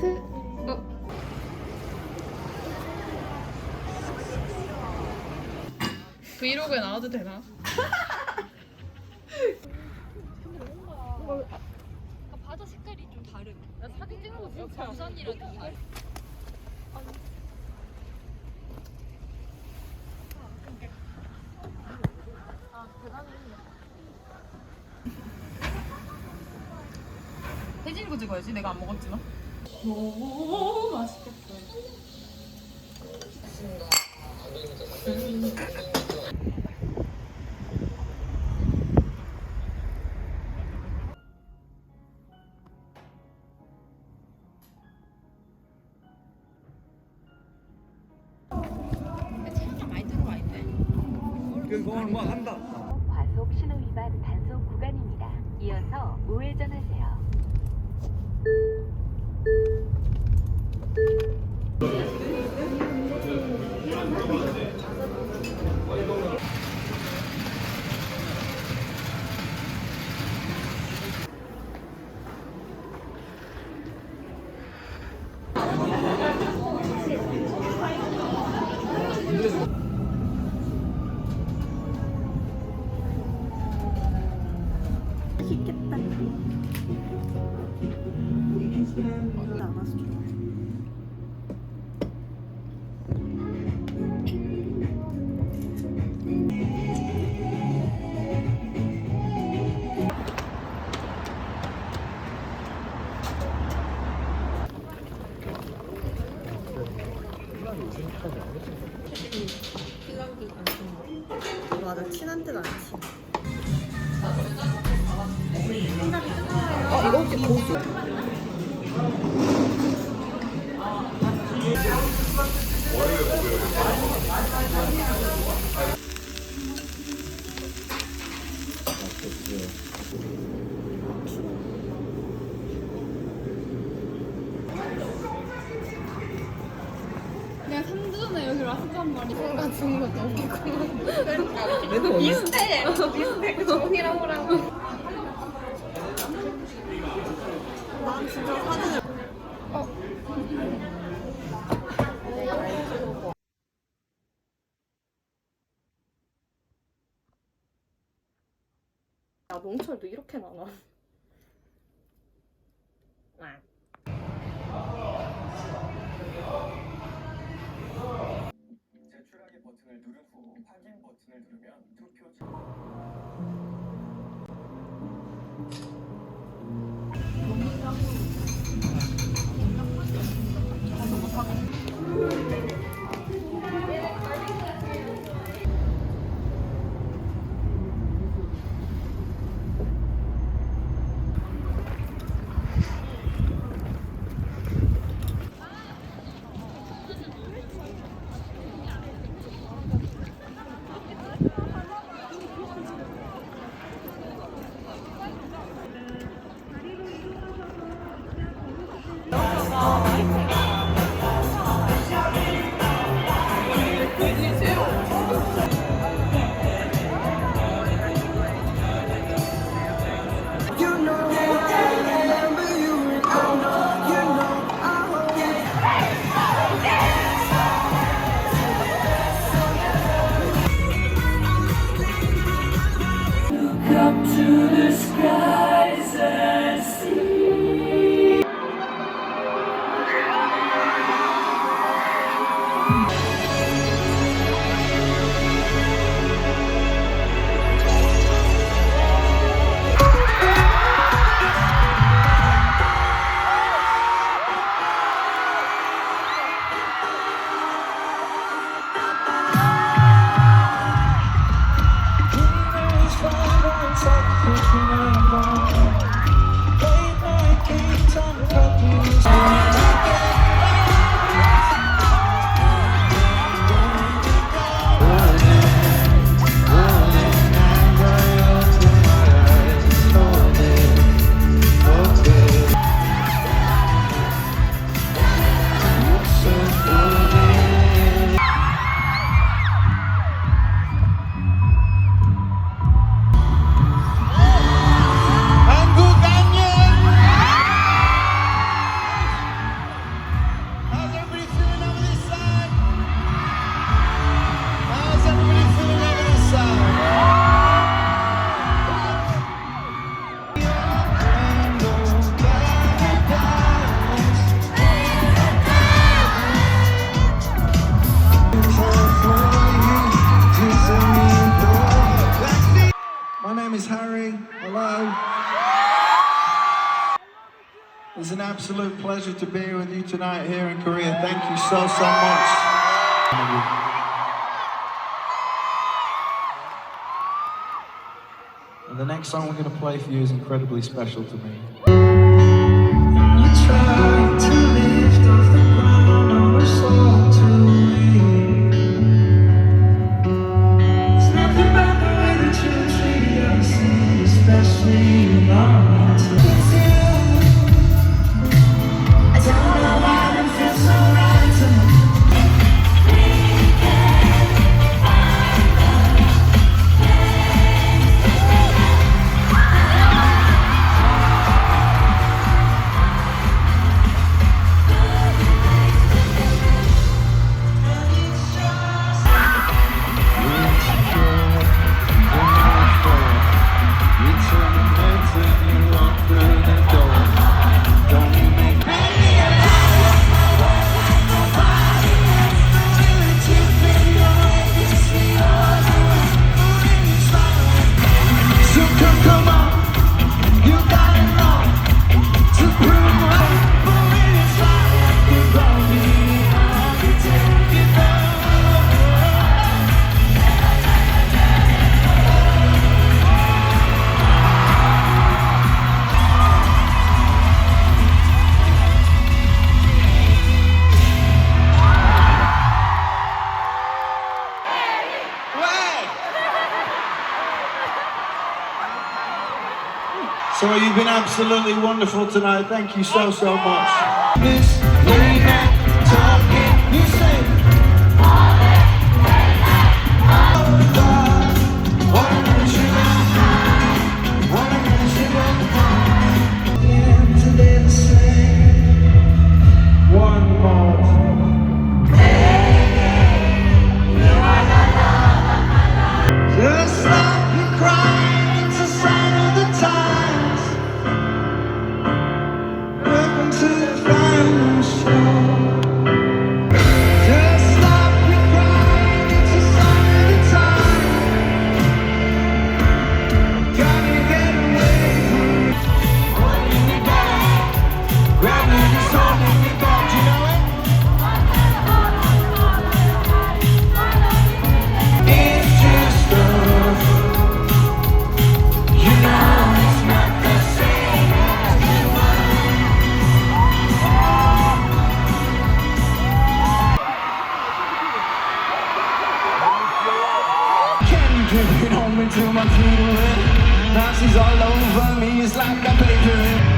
하트. 어. 브이로그에 나와도 되나? 바다 색깔이 좀 다름. 나 사진 찍는 거 진짜 부산이랑 좀 다르. 혜진이 거 찍어야지. 내가 안 먹었지만. 그건 뭐 한다. 과속 신호 위반 단속 구간입니다. 이어서 우회전하세요. 맞아 친한 데는 안 친. 내가 3주 전에 여기 왔었단 말이야. 뭔가 주는 것도 웃기고. 비슷해. 비슷해. 그 종이랑 호랑. 난 진짜 사진을 야 농철도 이렇게 많아. 제출하기 버튼을 누른 후 확인 버튼을 누르면 투표 It's an absolute pleasure to be with you tonight here in Korea. Thank you so, so much. And the next song we're going to play for you is incredibly special to me. So So you've been absolutely wonderful tonight. Thank you so so much. To the final Creeping on me too much to Now she's all over me, it's like I paid for it